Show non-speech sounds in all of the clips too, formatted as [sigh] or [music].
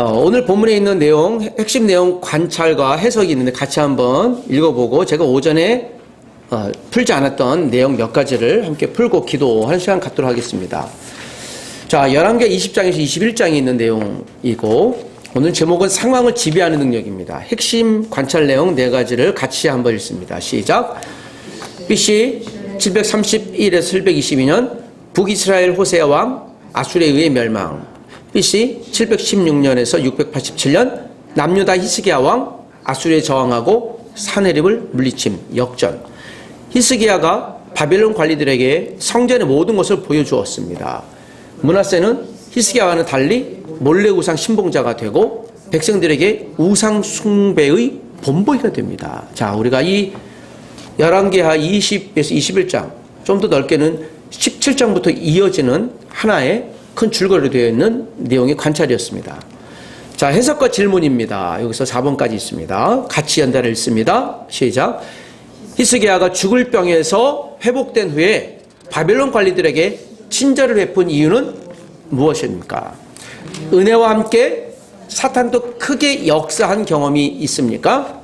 어, 오늘 본문에 있는 내용, 핵심 내용 관찰과 해석이 있는데 같이 한번 읽어보고 제가 오전에 어, 풀지 않았던 내용 몇 가지를 함께 풀고 기도하는 시간 갖도록 하겠습니다. 자, 11개 20장에서 21장에 있는 내용이고 오늘 제목은 상황을 지배하는 능력입니다. 핵심 관찰 내용 네 가지를 같이 한번 읽습니다. 시작. BC 731에서 722년 북이스라엘 호세아 왕 아수르에 의해 멸망. BC 716년에서 687년 남유다 히스기야 왕 아수르에 저항하고 사내립을 물리침 역전. 히스기야가 바벨론 관리들에게 성전의 모든 것을 보여주었습니다. 문하세는 히스기야와는 달리 몰래 우상 신봉자가 되고 백성들에게 우상 숭배의 본보기가 됩니다. 자, 우리가 이 11개하 20에서 21장, 좀 더 넓게는 17장부터 이어지는 하나의 큰 줄거리로 되어 있는 내용의 관찰이었습니다. 자, 해석과 질문입니다. 여기서 4번까지 있습니다. 같이 연달아 읽습니다. 시작. 히스기야가 죽을 병에서 회복된 후에 바벨론 관리들에게 친절을 베푼 이유는 무엇입니까? 은혜와 함께 사탄도 크게 역사한 경험이 있습니까?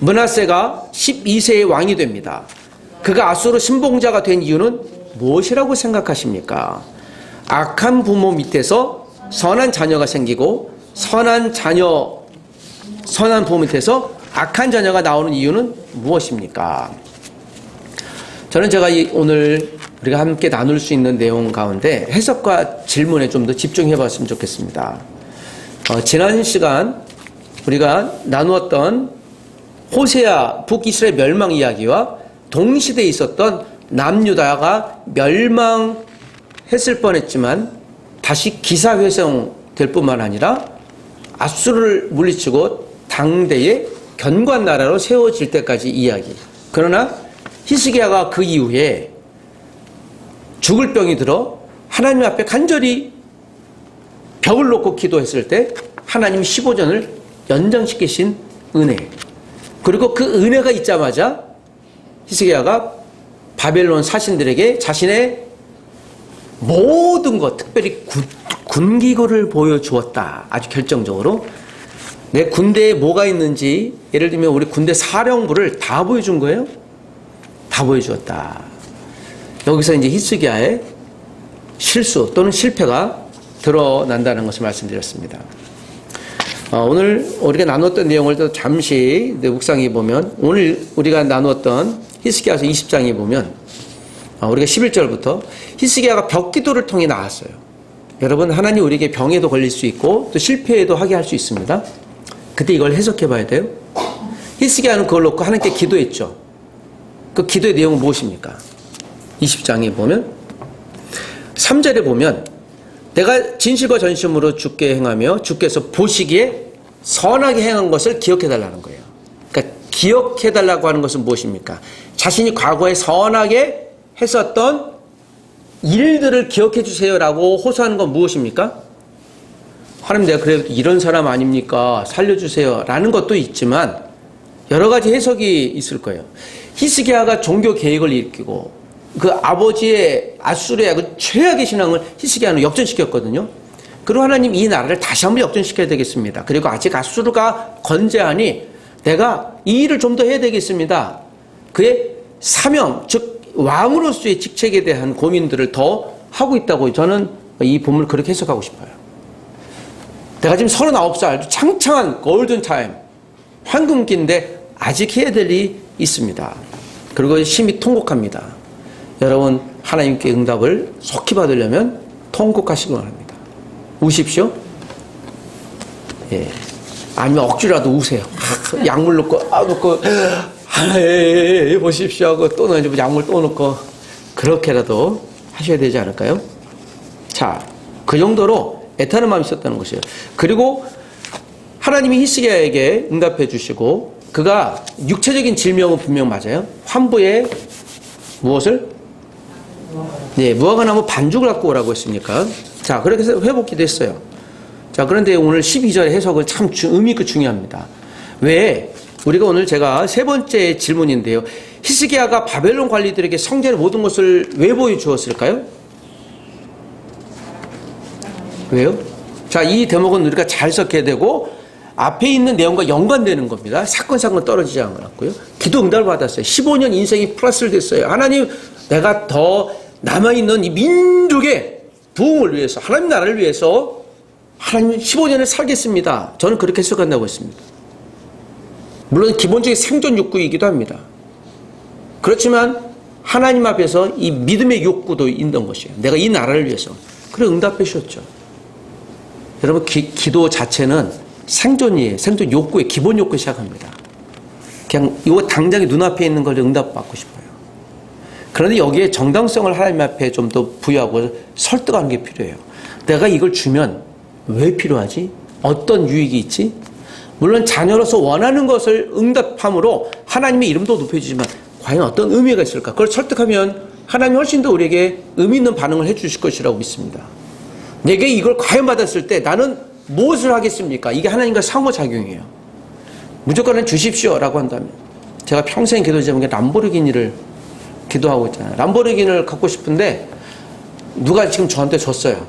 문하세가 12세의 왕이 됩니다. 그가 아수르 신봉자가 된 이유는 무엇이라고 생각하십니까? 악한 부모 밑에서 선한 자녀가 생기고 선한 자녀 선한 부모 밑에서 악한 자녀가 나오는 이유는 무엇입니까? 저는 제가 이 오늘 우리가 함께 나눌 수 있는 내용 가운데 해석과 질문에 좀 더 집중해 봤으면 좋겠습니다. 어, 지난 시간 우리가 나누었던 호세아 북이스라엘 멸망 이야기와 동시대에 있었던 남유다가 멸망 했을 뻔했지만 다시 기사회생 될 뿐만 아니라 아수르를 물리치고 당대의 견고한 나라로 세워질 때까지 이야기. 그러나 히스기야가 그 이후에 죽을 병이 들어 하나님 앞에 간절히 벽을 놓고 기도했을 때 하나님 15전을 연장시키신 은혜. 그리고 그 은혜가 있자마자 히스기야가 바벨론 사신들에게 자신의 모든 것, 특별히 군, 군기고를 보여주었다. 아주 결정적으로. 내 군대에 뭐가 있는지, 예를 들면 우리 군대 사령부를 다 보여준 거예요. 다 보여주었다. 여기서 이제 히스기야의 실수 또는 실패가 드러난다는 것을 말씀드렸습니다. 어, 오늘 우리가 나눴던 내용을 또 잠시 묵상해 보면 오늘 우리가 나눴던 히스기야서 20장에 보면 어, 우리가 11절부터 히스기야가 벽기도를 통해 나왔어요. 여러분 하나님 우리에게 병에도 걸릴 수 있고 또 실패에도 하게 할 수 있습니다. 그때 이걸 해석해 봐야 돼요. 히스기야는 그걸 놓고 하나님께 기도했죠. 그 기도의 내용은 무엇입니까? 20장에 보면 3절에 보면 내가 진실과 전심으로 주께 행하며 주께서 보시기에 선하게 행한 것을 기억해 달라는 거예요. 그러니까 기억해 달라고 하는 것은 무엇입니까? 자신이 과거에 선하게 했었던 일들을 기억해 주세요라고 호소하는 건 무엇입니까? 하나님 내가 그래도 이런 사람 아닙니까? 살려주세요라는 것도 있지만 여러 가지 해석이 있을 거예요. 히스기야가 종교 계획을 일으키고 그 아버지의 아수르의 그 최악의 신앙을 히스기야는 역전시켰거든요. 그리고 하나님 이 나라를 다시 한번 역전시켜야 되겠습니다. 그리고 아직 아수르가 건재하니 내가 이 일을 좀 더 해야 되겠습니다. 그의 사명, 즉 왕으로서의 직책에 대한 고민들을 더 하고 있다고 저는 이 본문을 그렇게 해석하고 싶어요. 내가 지금 39살, 창창한 골든 타임, 황금기인데 아직 해야 될 일이 있습니다. 그리고 심히 통곡합니다. 여러분 하나님께 응답을 속히 받으려면 통곡하시기 바랍니다. 우십시오. 예. 아니면 억지라도 우세요. 약물 넣고 아 넣고 아, 예, 예, 보십시오 하고 또 넣어 약물 또 넣고 그렇게라도 하셔야 되지 않을까요? 자, 그 정도로 애타는 마음이 있었다는 것이에요. 그리고 하나님이 히스기야에게 응답해 주시고 그가 육체적인 질병은 분명 맞아요. 환부에 무엇을? 네, 무화과 나무 반죽을 갖고 오라고 했습니까? 자, 그렇게 해서 회복기도 했어요. 자, 그런데 오늘 12절의 해석은 참 주, 의미 있고 중요합니다. 왜? 우리가 오늘 제가 세 번째 질문인데요. 히스기야가 바벨론 관리들에게 성전의 모든 것을 왜 보여주었을까요? 왜요? 자, 이 대목은 우리가 잘 섞여야 되고 앞에 있는 내용과 연관되는 겁니다. 사건 사건 떨어지지 않았고요. 기도 응답을 받았어요. 15년 인생이 플러스를 됐어요. 하나님, 내가 더 남아 있는 이 민족의 부흥을 위해서, 하나님 나라를 위해서 하나님 15년을 살겠습니다. 저는 그렇게 해석한다고 했습니다. 물론 기본적인 생존 욕구이기도 합니다. 그렇지만 하나님 앞에서 이 믿음의 욕구도 있는 것이에요. 내가 이 나라를 위해서. 그래 응답해 주셨죠. 여러분 기, 기도 자체는 생존이에요. 생존 욕구의 기본 욕구 시작합니다. 그냥 이거 당장에 눈앞에 있는 걸 응답받고 싶어요. 그런데 여기에 정당성을 하나님 앞에 좀 더 부여하고 설득하는 게 필요해요. 내가 이걸 주면 왜 필요하지? 어떤 유익이 있지? 물론 자녀로서 원하는 것을 응답함으로 하나님의 이름도 높여주지만 과연 어떤 의미가 있을까? 그걸 설득하면 하나님이 훨씬 더 우리에게 의미 있는 반응을 해주실 것이라고 믿습니다. 내게 이걸 과연 받았을 때 나는 무엇을 하겠습니까? 이게 하나님과 상호작용이에요. 무조건 주십시오 라고 한다면 제가 평생 기도 제목에 람보르기니를 기도하고 있잖아요. 람보르기니를 갖고 싶은데 누가 지금 저한테 줬어요.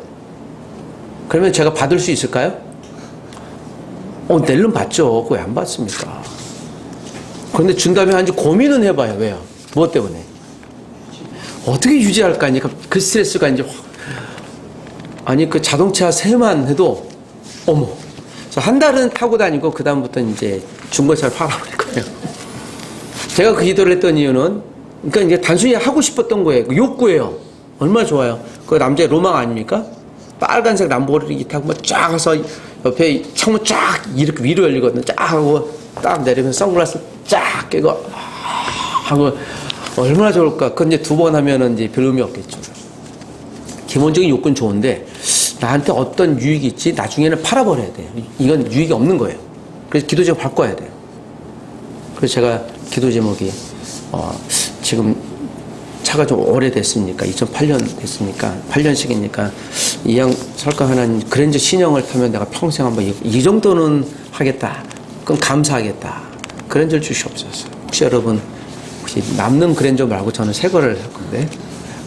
그러면 제가 받을 수 있을까요? 어, 낼름 받죠. 왜 안 받습니까? 그런데 준다면 한지 고민은 해봐요. 왜요? 무엇 때문에? 어떻게 유지할까? 이제 그 스트레스가 이제 확 아니 그 자동차 세만 해도 어머 한 달은 타고 다니고 그 다음부터 이제 중고차를 팔아버릴 거예요. 제가 그 기도를 했던 이유는 그러니까 이제 단순히 하고 싶었던 거예요. 그 욕구예요. 얼마나 좋아요. 그 남자의 로망 아닙니까? 빨간색 람보르기니 타고 뭐쫙 가서 옆에 창문 쫙 이렇게 위로 열리거든요. 쫙 하고 딱 내리면 선글라스 쫙 끼고 아, 하고 얼마나 좋을까. 그건 이제 두 번 하면은 이제 별 의미 없겠죠. 기본적인 욕구는 좋은데 나한테 어떤 유익이 있지 나중에는 팔아버려야 돼요. 이건 유익이 없는 거예요. 그래서 기도 제목 바꿔야 돼요. 그래서 제가 기도 제목이 어, 지금 차가 좀 오래됐으니까 2008년 됐으니까 8년씩이니까 이양 설까 하나님 그랜저 신형을 타면 내가 평생 한번 이, 이 정도는 하겠다. 그럼 감사하겠다. 그랜저를 주시옵소서. 혹시 여러분 혹시 남는 그랜저 말고 저는 새 거를 할 건데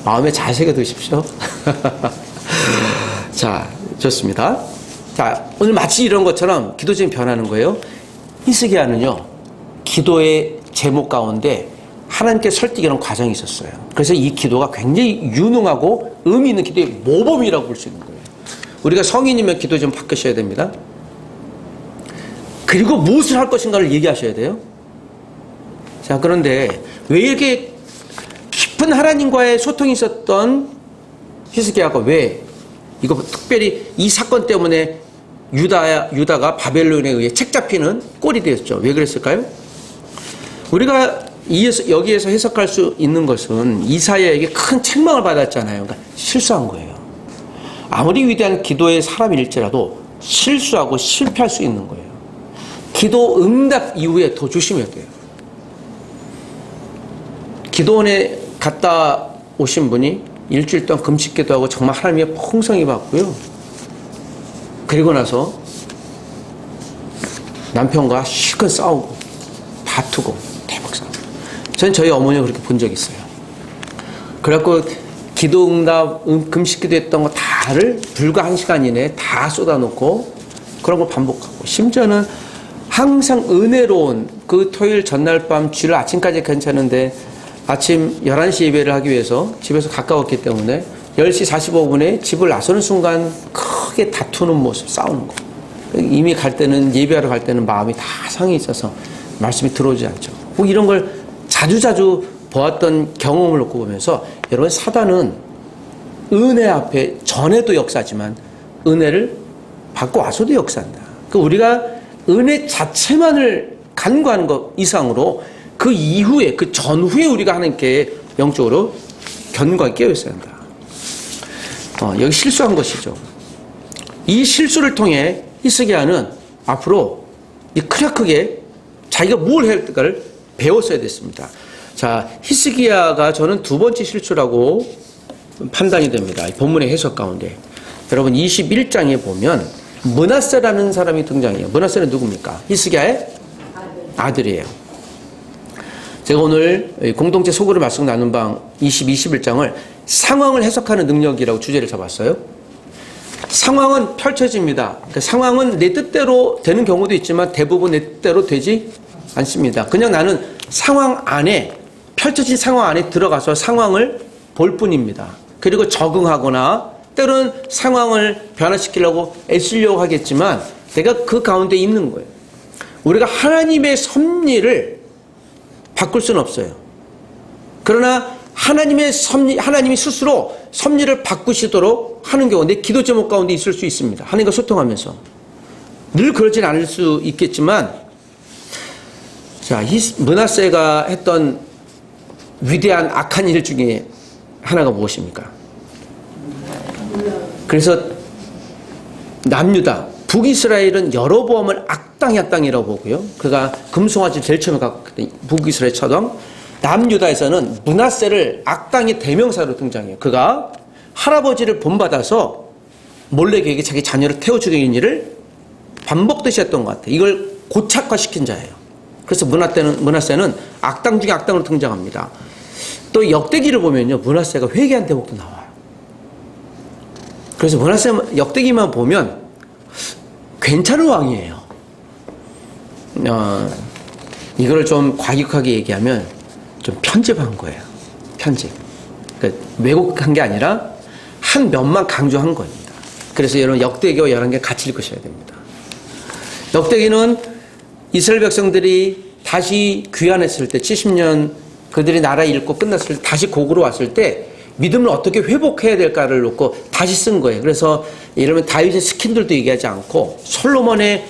마음에 잘 새겨 두십시오. [laughs] 자, 좋습니다. 자, 오늘 마치 이런 것처럼 기도적인 변하는 거예요. 히스기야는요, 기도의 제목 가운데 하나님께 설득이라는 과정이 있었어요. 그래서 이 기도가 굉장히 유능하고 의미 있는 기도의 모범이라고 볼 수 있는 거예요. 우리가 성인이면 기도 좀 바꾸셔야 됩니다. 그리고 무엇을 할 것인가를 얘기하셔야 돼요. 자, 그런데 왜 이렇게 깊은 하나님과의 소통이 있었던 히스기야가 왜 이거 특별히 이 사건 때문에 유다 유다가 바벨론에 의해 책 잡히는 꼴이 되었죠. 왜 그랬을까요? 우리가 여기에서 해석할 수 있는 것은 이사야에게 큰 책망을 받았잖아요. 그러니까 실수한 거예요. 아무리 위대한 기도의 사람일지라도 실수하고 실패할 수 있는 거예요. 기도 응답 이후에 더 조심해야 돼요. 기도원에 갔다 오신 분이 일주일 동안 금식 기도하고 정말 하나님의 풍성이 받고요. 그리고 나서 남편과 실컷 싸우고 다투고. 전 저희 어머니가 그렇게 본 적 있어요. 그래갖고 기도 응답, 음, 금식 기도 했던 거 다를 불과 한 시간 이내에 다 쏟아놓고 그런 걸 반복하고 심지어는 항상 은혜로운 그 토요일 전날 밤 주일 아침까지 괜찮은데 아침 11시 예배를 하기 위해서 집에서 가까웠기 때문에 10시 45분에 집을 나서는 순간 크게 다투는 모습, 싸우는 거. 이미 갈 때는 예배하러 갈 때는 마음이 다 상해 있어서 말씀이 들어오지 않죠. 뭐 이런 걸 자주자주 보았던 경험을 놓고 보면서 여러분 사단은 은혜 앞에 전에도 역사지만 은혜를 받고 와서도 역사한다. 그 우리가 은혜 자체만을 간구하는 것 이상으로 그 이후에 그 전후에 우리가 하나님께 영적으로 견고하게 깨어 있어야 한다. 어, 여기 실수한 것이죠. 이 실수를 통해 히스기야는 앞으로 이 크게 자기가 뭘 해야 할까를 배웠어야 됐습니다. 자, 히스기야가 저는 두 번째 실수라고 판단이 됩니다. 본문의 해석 가운데. 여러분 21장에 보면 문하세라는 사람이 등장해요. 문하세는 누굽니까? 히스기야의 아들 이에요. 제가 오늘 공동체 소그룹 말씀 나눈 방 20, 21장을 상황을 해석하는 능력이라고 주제를 잡았어요. 상황은 펼쳐집니다. 그 상황은 내 뜻대로 되는 경우도 있지만 대부분 내 뜻대로 되지 않습니다. 그냥 나는 상황 안에 펼쳐진 상황 안에 들어가서 상황을 볼 뿐입니다. 그리고 적응하거나 때로는 상황을 변화시키려고 애쓰려고 하겠지만 내가 그 가운데 있는 거예요. 우리가 하나님의 섭리를 바꿀 수는 없어요. 그러나 하나님의 섭리, 하나님이 스스로 섭리를 바꾸시도록 하는 경우 내 기도 제목 가운데 있을 수 있습니다. 하나님과 소통하면서. 늘 그러진 않을 수 있겠지만, 자, 문하세가 했던 위대한 악한 일 중에 하나가 무엇입니까? 그래서 남유다, 북이스라엘은 여로보암을 악당이 악당이라고 보고요. 그가 금송아지 제일 처음에 갖고 북이스라엘 처럼 남유다에서는 문하세를 악당의 대명사로 등장해요. 그가 할아버지를 본받아서 몰래에게 자기 자녀를 태워 죽이는 일을 반복듯이 했던 것 같아요. 이걸 고착화시킨 자예요. 그래서 문하세는, 문하세는 악당 중에 악당으로 등장합니다. 또 역대기를 보면요. 문하세가 회개한 대목도 나와요. 그래서 문하세 역대기만 보면 괜찮은 왕이에요. 어, 이거를 좀 과격하게 얘기하면 좀 편집한 거예요. 편집. 그러니까 왜곡한 게 아니라 한 면만 강조한 겁니다. 그래서 여러분 역대기와 열한 개 같이 읽으셔야 됩니다. 역대기는 이스라엘 백성들이 다시 귀환했을 때 70년 그들이 나라 잃고 끝났을 때 다시 곡으로 왔을 때 믿음을 어떻게 회복해야 될까를 놓고 다시 쓴 거예요. 그래서 이러면 다윗의 스킨들도 얘기하지 않고 솔로몬의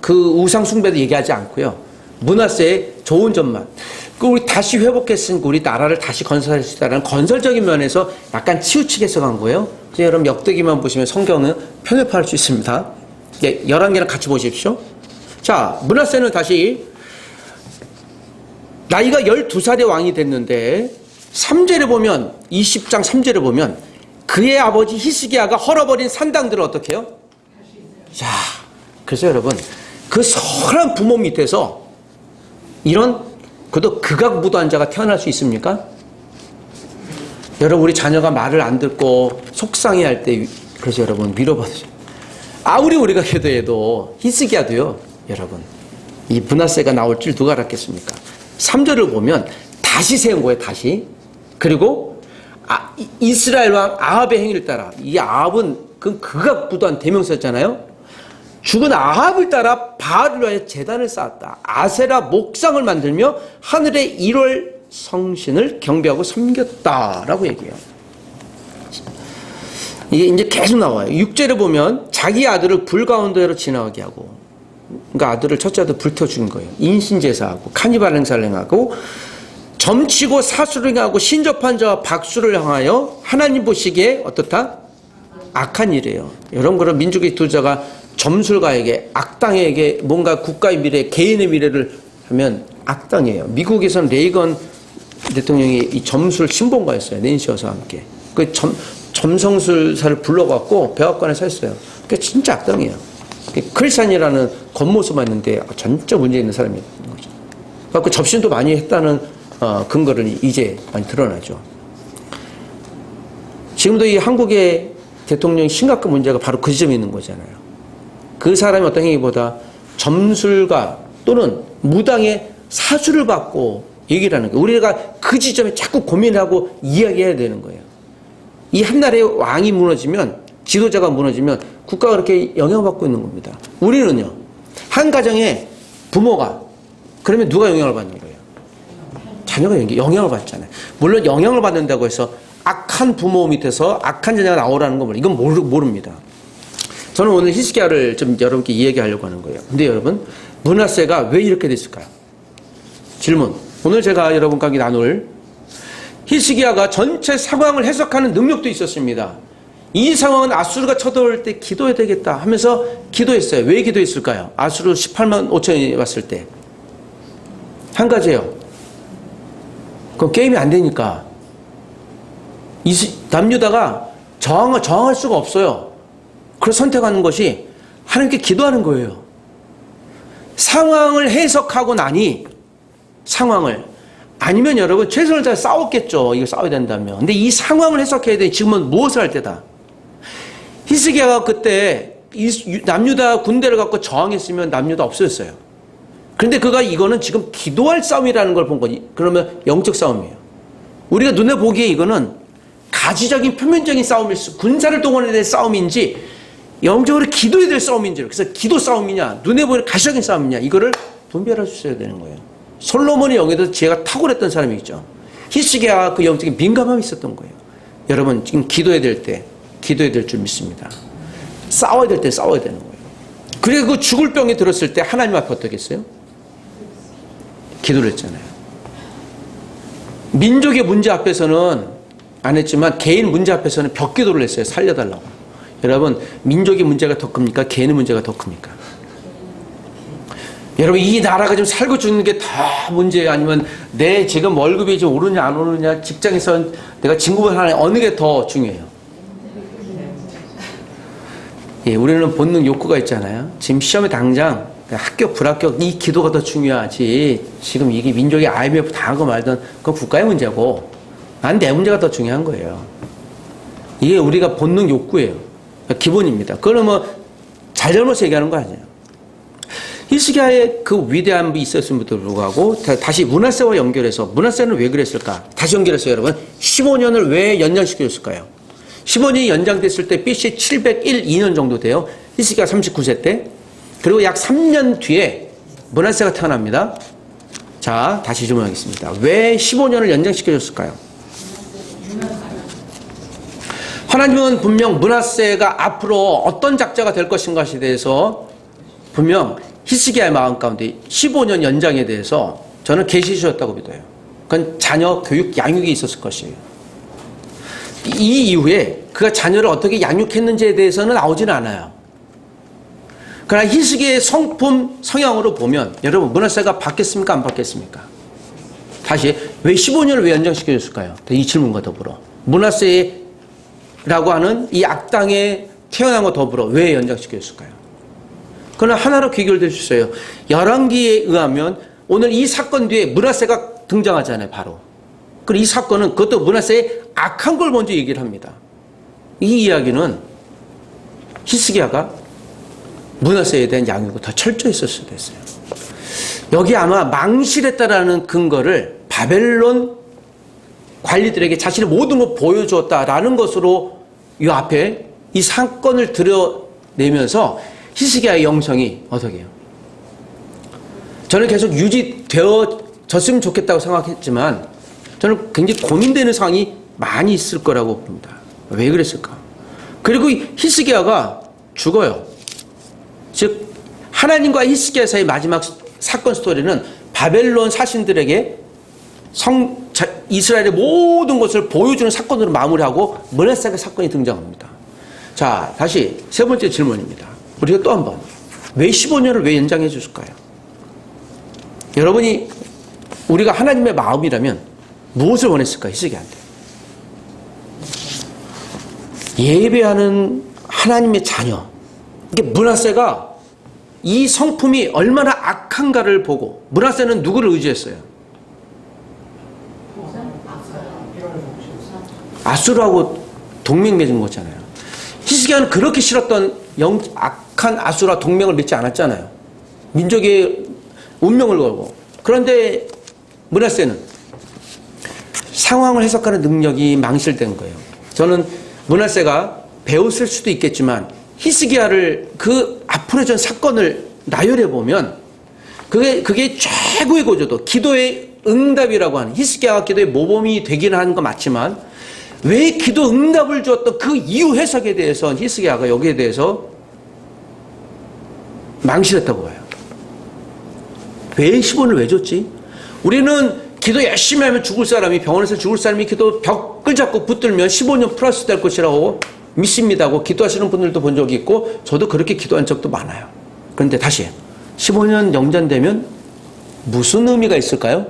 그 우상 숭배도 얘기하지 않고요. 문화세의 좋은 점만. 그 우리 다시 회복했으니까 우리 나라를 다시 건설할 수 있다는 건설적인 면에서 약간 치우치게 써간 거예요. 그래서 여러분 역대기만 보시면 성경은 편협할 수 있습니다. 예, 11개랑 같이 보십시오. 자, 문하세는 다시 나이가 12살의 왕이 됐는데 3절에 보면 20장 3절에 보면 그의 아버지 히스기야가 헐어버린 산당들을 어떻게 해요? 자, 그래서 여러분 그 선한 부모 밑에서 이런 그도 극악무도한 자가 태어날 수 있습니까? 여러분 우리 자녀가 말을 안 듣고 속상해할 때 그래서 여러분 위로받으세요. 아무리 우리가 기도해도 히스기야도요 여러분 이 분하세가 나올 줄 누가 알았겠습니까? 3절을 보면 다시 세운 거예요 다시 그리고 아, 이스라엘 왕 아합의 행위를 따라 이 아합은 그 극악무도한 대명사였잖아요 죽은 아합을 따라 바알을 위하여 재단을 쌓았다. 아세라 목상을 만들며 하늘의 1월 성신을 경배하고 섬겼다라고 얘기해요. 이게 이제 계속 나와요. 6절에 보면 자기 아들을 불 가운데로 지나가게 하고 그러니까 아들을 첫째 아들 불태워 죽인 거예요. 인신 제사하고 카니발 행사를 행하고 점치고 사수를 행하고 신접한 자와 박수를 향하여 하나님 보시기에 어떻다? 악한 일이에요. 여러분 그런 민족의 투자가 점술가에게 악당에게 뭔가 국가의 미래, 개인의 미래를 하면 악당이에요. 미국에서는 레이건 대통령이 이 점술 신봉가였어요. 낸시 여사와 함께. 그 점, 점성술사를 불러갖고 백악관에 서 있어요. 그게 진짜 악당이에요. 크리스찬이라는 겉모습만 있는데 전적 문제 있는 사람이 있는 거죠. 그 접신도 많이 했다는 어, 근거를 이제 많이 드러나죠. 지금도 이 한국의 대통령이 심각한 문제가 바로 그 지점에 있는 거잖아요. 그 사람이 어떤 행위보다 점술가 또는 무당의 사주를 받고 얘기를 하는 거예요. 우리가 그 지점에 자꾸 고민하고 이야기해야 되는 거예요. 이 한나라의 왕이 무너지면 지도자가 무너지면 국가가 그렇게 영향을 받고 있는 겁니다. 우리는요. 한 가정에 부모가 그러면 누가 영향을 받는 거예요? 자녀가 영향을 받잖아요. 물론 영향을 받는다고 해서 악한 부모 밑에서 악한 자녀가 나오라는 건 이건 모릅니다. 저는 오늘 히스기야를 좀 여러분께 이야기하려고 하는 거예요. 근데 여러분, 문하세가 왜 이렇게 됐을까요? 질문. 오늘 제가 여러분과 나눌 히스기야가 전체 상황을 해석하는 능력도 있었습니다. 이 상황은 아수르가 쳐들어올 때 기도해야 되겠다 하면서 기도했어요. 왜 기도했을까요? 아수르 18만 5천이 왔을 때. 한 가지예요. 그 게임이 안 되니까. 남유다가 저항, 저항할 수가 없어요. 그래서 선택하는 것이 하나님께 기도하는 거예요. 상황을 해석하고 나니 상황을 아니면 여러분 최선을 다해 싸웠겠죠. 이거 싸워야 된다면. 근데 이 상황을 해석해야 돼. 지금은 무엇을 할 때다. 히스기야가 그때 이- 남유다 군대를 갖고 저항했으면 남유다 없어졌어요. 그런데 그가 이거는 지금 기도할 싸움이라는 걸 본 거지. 그러면 영적 싸움이에요. 우리가 눈에 보기에 이거는 가지적인 표면적인 싸움일 수, 군사를 동원해야 될 싸움인지 영적으로 기도해야 될 싸움인지 그래서 기도 싸움이냐 눈에 보이는 가시적인 싸움이냐 이거를 분별할 수 있어야 되는 거예요. 솔로몬의 영에도 지혜가 탁월했던 사람이죠. 히스기야가 그 영적인 민감함이 있었던 거예요. 여러분 지금 기도해야 될 때 기도해야 될 줄 믿습니다. 싸워야 될 때 싸워야 되는 거예요. 그리고 그 죽을 병이 들었을 때 하나님 앞에 어떻게 했어요? 기도를 했잖아요. 민족의 문제 앞에서는 안 했지만 개인 문제 앞에서는 벽 기도를 했어요. 살려달라고. 여러분, 민족의 문제가 더 큽니까? 개인의 문제가 더 큽니까? 여러분, 이 나라가 지금 살고 죽는 게 다 문제예요? 아니면 내 지금 월급이 지금 오르냐, 안 오르냐, 직장에서 내가 진급을 하냐, 어느 게 더 중요해요? 예, 우리는 본능 욕구가 있잖아요. 지금 시험에 당장 합격, 불합격, 이 기도가 더 중요하지. 지금 이게 민족이 IMF 거 말든 그건 국가의 문제고, 난 내 문제가 더 중요한 거예요. 이게 우리가 본능 욕구예요. 기본입니다. 그거는 뭐, 잘잘못 얘기하는 거 아니에요. 히스기야의 그 위대함이 있었음에도 불구하고 다- 다시 문하세와 연결해서 문하세는 왜 그랬을까? 다시 연결해서 여러분 15년을 왜 연장시켜줬을까요? 15년이 연장됐을 때 BC 701, 2년 정도 돼요. 히스기야 39세 때. 그리고 약 3년 뒤에 문하세가 태어납니다. 자, 다시 질문하겠습니다. 왜 15년을 연장시켜줬을까요? 하나님은 분명 문하세가 앞으로 어떤 작자가 될 것인가에 대해서 분명 히스기야의 마음 가운데 15년 연장에 대해서 저는 계시 주셨다고 믿어요. 그건 자녀 교육 양육이 있었을 것이에요. 이 이후에 그가 자녀를 어떻게 양육했는지에 대해서는 나오지는 않아요. 그러나 히스기의 성품 성향으로 보면 여러분 문하세가 바뀌었습니까 안 바뀌었습니까? 다시 왜 15년을 왜 연장시켜줬을까요? 이 질문과 더불어 문하세라고 하는 이 악당에 태어난 것 더불어 왜 연장시켜줬을까요? 그러나 하나로 귀결될 수 있어요. 열왕기에 의하면 오늘 이 사건 뒤에 문하세가 등장하잖아요, 바로. 그리고 이 사건은 그것도 문하세의 악한 걸 먼저 얘기를 합니다. 이 이야기는 히스기야가 문하세에 대한 양육이 더 철저했을 수도 있어요. 여기 아마 망실했다라는 근거를 바벨론 관리들에게 자신의 모든 걸 보여주었다라는 것으로 이 앞에 이 사건을 드러내면서 히스기야의 영성이 어떻게 해요? 저는 계속 유지되어졌으면 좋겠다고 생각했지만 저는 굉장히 고민되는 상황이 많이 있을 거라고 봅니다. 왜 그랬을까? 그리고 이 히스기야가 죽어요. 즉 하나님과 히스기야 사이 마지막 사건 스토리는 바벨론 사신들에게 성 자- 이스라엘의 모든 것을 보여주는 사건으로 마무리하고 문하세의 사건이 등장합니다. 자, 다시 세 번째 질문입니다. 우리가 또 한 번. 왜 15년을 왜 연장해 줬을까요? 여러분이 우리가 하나님의 마음이라면 무엇을 원했을까? 히스기야한테. 예배하는 하나님의 자녀. 이게 문하세가 이 성품이 얼마나 악한가를 보고 문하세는 누구를 의지했어요? 아수라하고 동맹 맺은 거잖아요. 히스기야는 그렇게 싫었던 영, 악한 아수라 동맹을 맺지 않았잖아요. 민족의 운명을 걸고. 그런데 문하세는 상황을 해석하는 능력이 망실된 거예요. 저는 문하세가 배웠을 수도 있겠지만 히스기야를 그 앞으로 전 사건을 나열해 보면 그게 그게 최고의 고조도 기도의 응답이라고 하는 히스기야가 기도의 모범이 되기는 하는 거 맞지만 왜 기도 응답을 주었던 그 이유 해석에 대해서 히스기야가 여기에 대해서 망실했다고 봐요. 왜 10원을 왜 줬지? 우리는 기도 열심히 하면 죽을 사람이 병원에서 죽을 사람이 기도 벽을 잡고 붙들면 15년 플러스 될 것이라고 믿습니다고 기도하시는 분들도 본 적이 있고 저도 그렇게 기도한 적도 많아요. 그런데 다시 15년 영전되면 무슨 의미가 있을까요?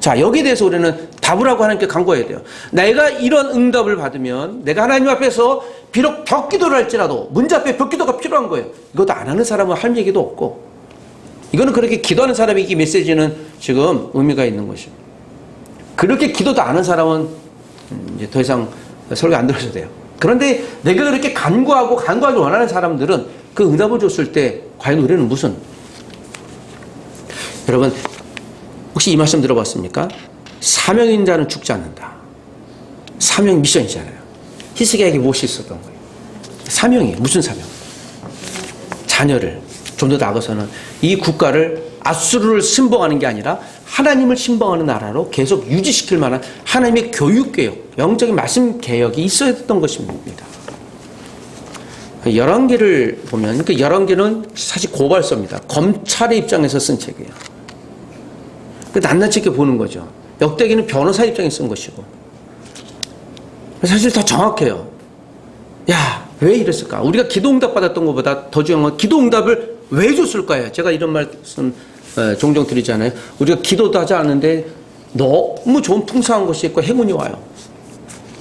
자, 여기에 대해서 우리는 답을 하고 하나님께 간구해야 돼요. 내가 이런 응답을 받으면 내가 하나님 앞에서 비록 벽기도를 할지라도 문제 앞에 벽기도가 필요한 거예요. 이것도 안 하는 사람은 할 얘기도 없고 이거는 그렇게 기도하는 사람이 이 메시지는 지금 의미가 있는 것입니다. 그렇게 기도도 안 하는 사람은 음, 이제 더 이상 설교 안 들어줘도 돼요. 그런데 내가 그렇게 간구하고 간구하기 원하는 사람들은 그 응답을 줬을 때 과연 우리는 무슨 여러분 혹시 이 말씀 들어봤습니까? 사명인 자는 죽지 않는다. 사명 미션이잖아요. 히스기야에게 무엇이 있었던 거예요? 사명이 무슨 사명? 자녀를 좀 더 나아가서는 이 국가를 아수르를 신봉하는 게 아니라 하나님을 신봉하는 나라로 계속 유지시킬 만한 하나님의 교육 개혁, 영적인 말씀 개혁이 있어야 했던 것입니다. 열왕기를 보면 그 열왕기는 사실 고발서입니다. 검찰의 입장에서 쓴 책이에요. 그 낱낱이 이렇게 보는 거죠. 역대기는 변호사 입장에 쓴 것이고 사실 더 정확해요. 야, 왜 이랬을까? 우리가 기도응답 받았던 것보다 더 중요한 건 기도응답을 왜 줬을까요? 제가 이런 말씀 어, 종종 드리잖아요. 우리가 기도도 하지 않는데 너무 좋은 풍성한 것이 있고 행운이 와요.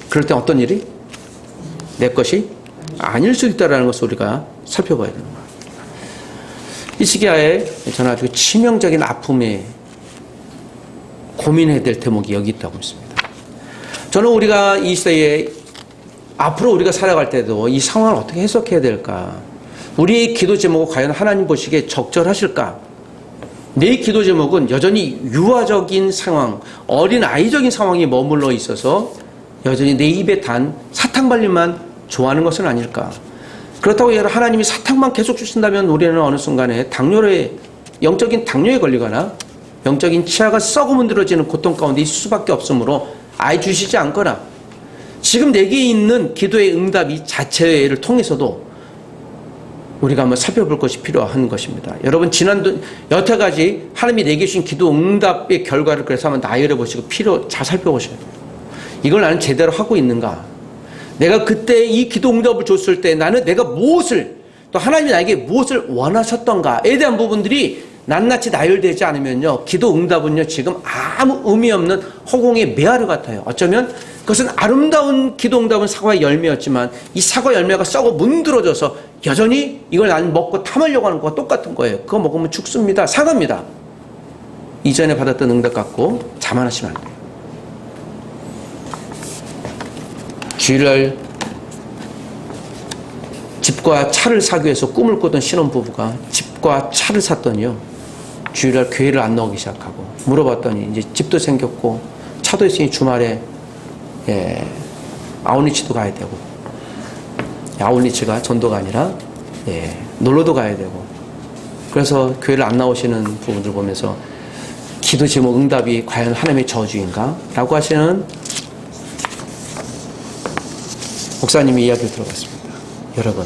그럴 때 어떤 일이? 내 것이 아닐 수 있다라는 것을 우리가 살펴봐야 되는 거예요. 이 시기에 저는 아주 치명적인 아픔에 고민해야 될 대목이 여기 있다고 믿습니다. 저는 우리가 이 시대에 앞으로 우리가 살아갈 때도 이 상황을 어떻게 해석해야 될까? 우리의 기도 제목은 과연 하나님 보시기에 적절하실까? 내 기도 제목은 여전히 유아적인 상황, 어린 아이적인 상황에 머물러 있어서 여전히 내 입에 단 사탕 발림만 좋아하는 것은 아닐까? 그렇다고 여러분 하나님이 사탕만 계속 주신다면 우리는 어느 순간에 당뇨에 영적인 당뇨에 걸리거나 영적인 치아가 썩어 문드러지는 고통 가운데 있을 수밖에 없으므로 아예 주시지 않거나 지금 내게 있는 기도의 응답이 자체를 통해서도 우리가 한번 살펴볼 것이 필요한 것입니다. 여러분 지난 여태까지 하나님이 내게 주신 기도 응답의 결과를 그래서 한번 나열해 보시고 필요 잘 살펴보셔야 돼요. 이걸 나는 제대로 하고 있는가? 내가 그때 이 기도 응답을 줬을 때 나는 내가 무엇을 또 하나님이 나에게 무엇을 원하셨던가에 대한 부분들이 낱낱이 나열되지 않으면요 기도 응답은요 지금 아무 의미 없는 허공의 메아리 같아요. 어쩌면 그것은 아름다운 기도 응답은 사과의 열매였지만 이 사과 열매가 썩어 문드러져서 여전히 이걸 난 먹고 탐하려고 하는 것과 똑같은 거예요. 그거 먹으면 죽습니다. 사과입니다. 이전에 받았던 응답 갖고 자만하시면 안 돼요. 주일날 집과 차를 사기 위해서 꿈을 꾸던 신혼부부가 집과 차를 샀더니요. 주일날 교회를 안 나오기 시작하고 물어봤더니 이제 집도 생겼고 차도 있으니 주말에 예, 아웃리치도 가야 되고 아웃리치가 전도가 아니라 예, 놀러도 가야 되고 그래서 교회를 안 나오시는 부분들 보면서 기도 제목 응답이 과연 하나님의 저주인가? 라고 하시는 목사님의 이야기를 들어봤습니다. 여러분,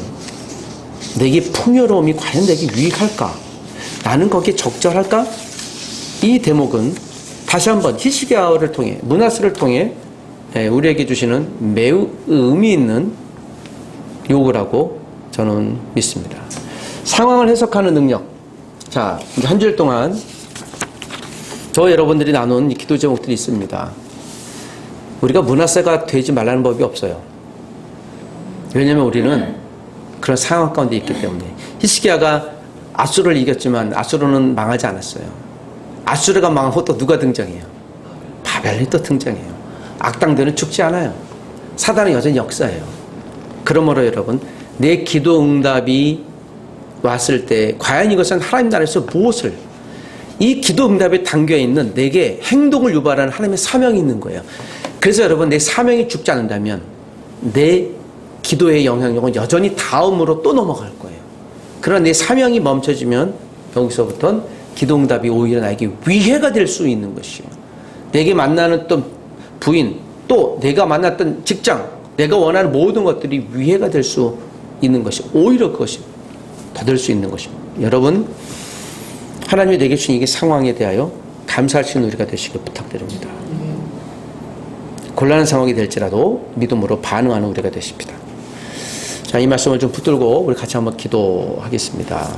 내게 풍요로움이 과연 내게 유익할까? 나는 거기에 적절할까? 이 대목은 다시 한번 히스기야를 통해 문하스를 통해 예, 우리에게 주시는 매우 의미 있는 요구라고 저는 믿습니다. 상황을 해석하는 능력. 자, 이제 한 주일 동안 저 여러분들이 나눈 이 기도 제목들이 있습니다. 우리가 문화세가 되지 말라는 법이 없어요. 왜냐하면 우리는 그런 상황 가운데 있기 때문에 히스기야가 아수르를 이겼지만 아수르는 망하지 않았어요. 아수르가 망하고 또 누가 등장해요? 바벨론이 또 등장해요. 악당들은 죽지 않아요. 사단은 여전히 역사예요. 그러므로 여러분 내 기도 응답이 왔을 때 과연 이것은 하나님 나라에서 무엇을 이 기도 응답에 담겨 있는 내게 행동을 유발하는 하나님의 사명이 있는 거예요. 그래서 여러분 내 사명이 죽지 않는다면 내 기도의 영향력은 여전히 다음으로 또 넘어갈 거예요. 그러나 내 사명이 멈춰지면 여기서부터는 기도 응답이 오히려 나에게 위해가 될 수 있는 것이요. 내게 만나는 또 부인, 또 내가 만났던 직장, 내가 원하는 모든 것들이 위해가 될 수 있는 것이 오히려 그것이 더 될 수 있는 것입니다. 여러분, 하나님이 내게 주신 이 상황에 대하여 감사할 수 있는 우리가 되시길 부탁드립니다. 곤란한 상황이 될지라도 믿음으로 반응하는 우리가 되십니다. 자, 이 말씀을 좀 붙들고 우리 같이 한번 기도하겠습니다.